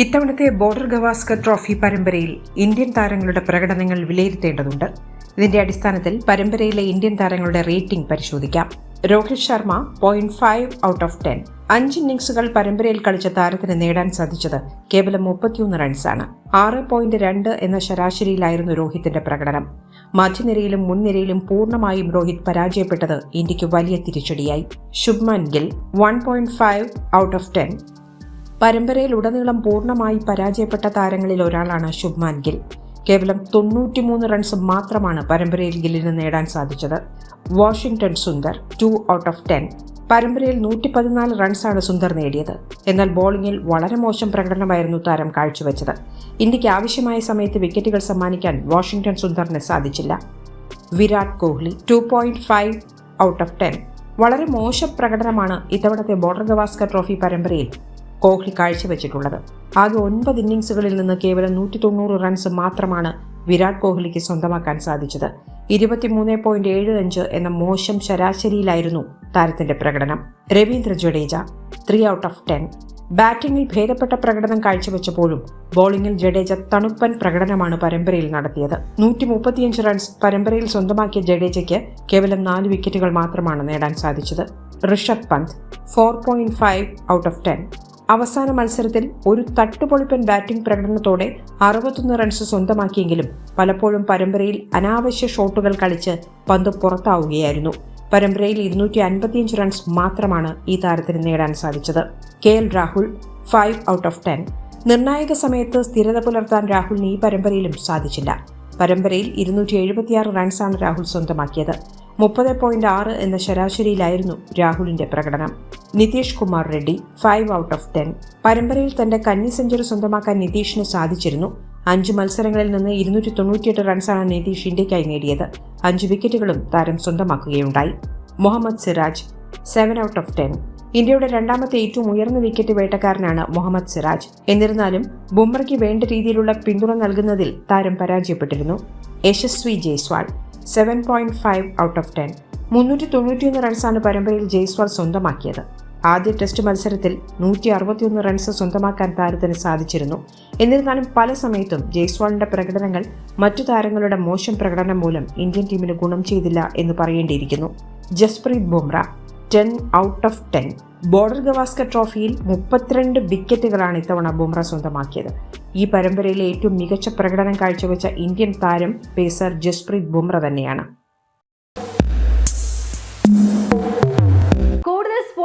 ഇത്തവണത്തെ border Gavaskar trophy പരമ്പരയിൽ Indian താരങ്ങളുടെ പ്രകടനങ്ങൾ വിലയിരുത്തേണ്ടതുണ്ട്. ഇതിന്റെ അടിസ്ഥാനത്തിൽ പരമ്പരയിലെ ഇന്ത്യൻ താരങ്ങളുടെ റേറ്റിംഗ് പരിശോധിക്കാം. Rohit Sharma point five out of ten അഞ്ച് ഇന്നിംഗ്സുകൾ പരമ്പരയിൽ കളിച്ച താരത്തിന് നേടാൻ സാധിച്ചത് കേവലം മുപ്പത്തിയൊന്ന് റൺസാണ് ആറ് പോയിന്റ് രണ്ട് എന്ന ശരാശരിയിലായിരുന്നു രോഹിത്തിന്റെ പ്രകടനം. മധ്യനിരയിലും മുൻനിരയിലും പൂർണമായും രോഹിത് പരാജയപ്പെട്ടത് ഇന്ത്യയ്ക്ക് വലിയ തിരിച്ചടിയായി. Shubman Gill one point five out of ten പരമ്പരയിൽ ഉടനീളം പൂർണമായി പരാജയപ്പെട്ട താരങ്ങളിൽ ഒരാളാണ് ശുഭ്മാൻ ഗിൽ. കേവലം തൊണ്ണൂറ്റിമൂന്ന് റൺസ് മാത്രമാണ് പരമ്പരയിൽ ഗില്ലിന് നേടാൻ സാധിച്ചത്. Washington Sundar two out of ten പരമ്പരയിൽ നൂറ്റി പതിനാല് റൺസാണ് സുന്ദർ നേടിയത്. എന്നാൽ ബോളിംഗിൽ വളരെ മോശം പ്രകടനമായിരുന്നു താരം കാഴ്ചവെച്ചത്. ഇന്ത്യയ്ക്ക് ആവശ്യമായ സമയത്ത് വിക്കറ്റുകൾ സമ്മാനിക്കാൻ വാഷിംഗ്ടൺ സുന്ദറിന് സാധിച്ചില്ല. Virat Kohli two point five out of ten വളരെ മോശം പ്രകടനമാണ് ഇത്തവണത്തെ ബോർഡർ ഗവാസ്കർ ട്രോഫി പരമ്പരയിൽ കോഹ്ലി കാഴ്ചവെച്ചിട്ടുള്ളത്. ആകെ ഒൻപത് ഇന്നിംഗ്സുകളിൽ നിന്ന് കേവലം നൂറ്റി തൊണ്ണൂറ് റൺസ് മാത്രമാണ് വിരാട് കോഹ്ലിക്ക് സ്വന്തമാക്കാൻ സാധിച്ചത്. ഇരുപത്തിമൂന്ന് പോയിന്റ് ഏഴ് അഞ്ച് എന്ന മോശം ശരാശരിയിലായിരുന്നു താരത്തിന്റെ പ്രകടനം. Ravindra Jadeja three out of ten ബാറ്റിംഗിൽ ഭേദപ്പെട്ട പ്രകടനം കാഴ്ചവെച്ചപ്പോഴും ബോളിംഗിൽ ജഡേജ തണുപ്പൻ പ്രകടനമാണ് പരമ്പരയിൽ നടത്തിയത്. നൂറ്റി മുപ്പത്തിയഞ്ച് റൺസ് പരമ്പരയിൽ സ്വന്തമാക്കിയ ജഡേജയ്ക്ക് കേവലം നാല് വിക്കറ്റുകൾ മാത്രമാണ് നേടാൻ സാധിച്ചത്. Rishabh Pant four point five out of ten അവസാന മത്സരത്തിൽ ഒരു തട്ടുപൊളിപ്പൻ ബാറ്റിംഗ് പ്രകടനത്തോടെ അറുപത്തൊന്ന് റൺസ് സ്വന്തമാക്കിയെങ്കിലും പലപ്പോഴും പരമ്പരയിൽ അനാവശ്യ ഷോട്ടുകൾ കളിച്ച് പന്ത് പുറത്താവുകയായിരുന്നു. പരമ്പരയിൽ ഇരുന്നൂറ്റി അൻപത്തിയഞ്ച് റൺസ് മാത്രമാണ് ഈ താരത്തിന് നേടാൻ സാധിച്ചത്. K L Rahul five out of ten. നിർണായക സമയത്ത് സ്ഥിരത പുലർത്താൻ രാഹുലിന് ഈ പരമ്പരയിലും സാധിച്ചില്ല. പരമ്പരയിൽ ഇരുന്നൂറ്റി എഴുപത്തിയാറ് റൺസാണ് രാഹുൽ സ്വന്തമാക്കിയത്. മുപ്പത് പോയിന്റ് ആറ് എന്ന ശരാശരിയിലായിരുന്നു രാഹുലിന്റെ പ്രകടനം. Nitish Kumar Reddy five out of ten പരമ്പരയിൽ തന്റെ കന്നി സെഞ്ചുറി സ്വന്തമാക്കാൻ നിതീഷിന് സാധിച്ചിരുന്നു. അഞ്ച് മത്സരങ്ങളിൽ നിന്ന് ഇരുന്നൂറ്റി തൊണ്ണൂറ്റിയെട്ട് റൺസാണ് നിതീഷ് ഇന്ത്യക്കായി നേടിയത്. അഞ്ച് വിക്കറ്റുകളും താരം സ്വന്തമാക്കുകയുണ്ടായി. Mohammed Siraj seven out of ten ഇന്ത്യയുടെ രണ്ടാമത്തെ ഏറ്റവും ഉയർന്ന വിക്കറ്റ് വേട്ടക്കാരനാണ് മുഹമ്മദ് സിറാജ്. എന്നിരുന്നാലും ബുംറയ്ക്ക് വേണ്ട രീതിയിലുള്ള പിന്തുണ നൽകുന്നതിൽ താരം പരാജയപ്പെട്ടിരുന്നു. Yashasvi Jaiswal seven point five out of ten മുന്നൂറ്റി തൊണ്ണൂറ്റിയൊന്ന് റൺസാണ് പരമ്പരയിൽ ജയ്സ്വാൾ സ്വന്തമാക്കിയത്. ആദ്യ ടെസ്റ്റ് മത്സരത്തിൽ നൂറ്റി അറുപത്തിയൊന്ന് റൺസ് സ്വന്തമാക്കാൻ താരത്തിന് സാധിച്ചിരുന്നു. എന്നിരുന്നാലും പല സമയത്തും ജയ്സ്വാളിന്റെ പ്രകടനങ്ങൾ മറ്റു താരങ്ങളുടെ മോശം പ്രകടനം മൂലം ഇന്ത്യൻ ടീമിന് ഗുണം ചെയ്തില്ല എന്ന് പറയേണ്ടിയിരിക്കുന്നു. Jasprit Bumrah ten out of ten. Border Gavaskar ട്രോഫിയിൽ മുപ്പത്തിരണ്ട് വിക്കറ്റുകളാണ് ഇത്തവണ ബുംറ സ്വന്തമാക്കിയത്. ഈ പരമ്പരയിലെ ഏറ്റവും മികച്ച പ്രകടനം കാഴ്ചവെച്ച ഇന്ത്യൻ താരം പേസർ ജസ്പ്രീത് ബുംറ തന്നെയാണ്.